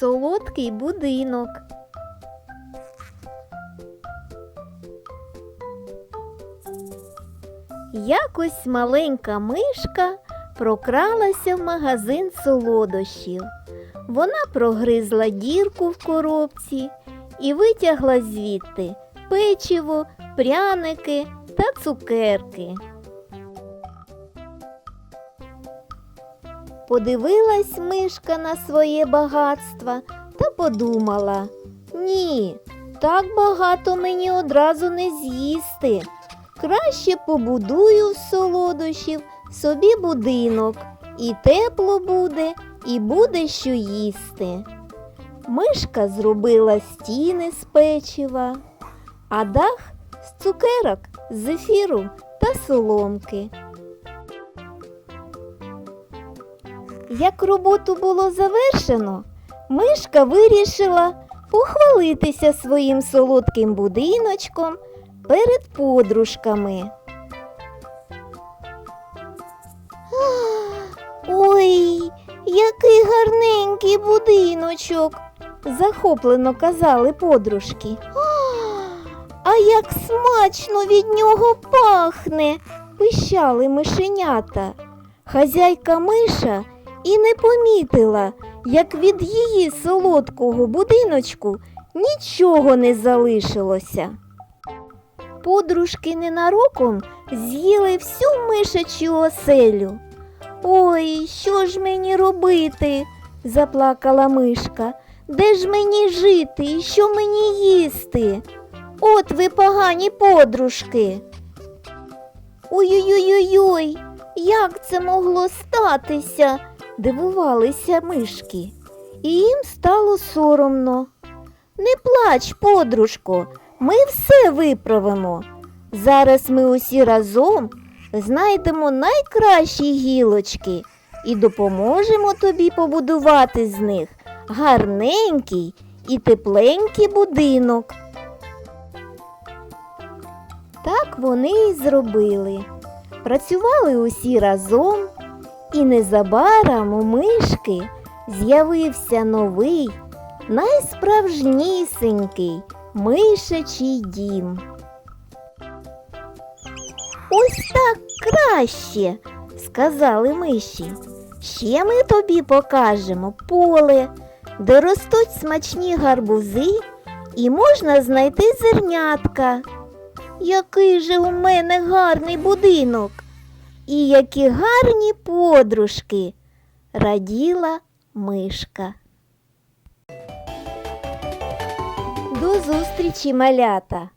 солодкий будинок. Якось маленька мишка прокралася в магазин солодощів. Вона прогризла дірку в коробці і витягла звідти печиво, пряники та цукерки. Подивилась мишка на своє багатство та подумала: ні, так багато мені одразу не з'їсти. Краще побудую з солодощів собі будинок, і тепло буде, і буде що їсти. Мишка зробила стіни з печива, а дах з цукерок, зефіру та соломки. Як роботу було завершено, мишка вирішила похвалитися своїм солодким будиночком перед подружками. Ой, який гарненький будиночок, захоплено казали подружки. А як смачно від нього пахне, пищали мишенята. Хазяйка миша і не помітила, як від її солодкого будиночку нічого не залишилося. Подружки ненароком з'їли всю мишачу оселю. Ой, що ж мені робити? заплакала мишка. Де ж мені жити і що мені їсти? От ви погані подружки. Ой-ой-ой-ой, як це могло статися? Дивувалися мишки. І їм стало соромно. Не плач, подружко, ми все виправимо. Зараз ми усі разом знайдемо найкращі гілочки і допоможемо тобі побудувати з них гарненький і тепленький будинок. Так вони і зробили. Працювали усі разом, і незабаром у мишки з'явився новий, найсправжнісенький мишачий дім. Ось так краще, сказали миші. Ще ми тобі покажемо поле, де ростуть смачні гарбузи і можна знайти зернятка. Який же у мене гарний будинок, і які гарні подружки, раділа мишка. До зустрічі, малята!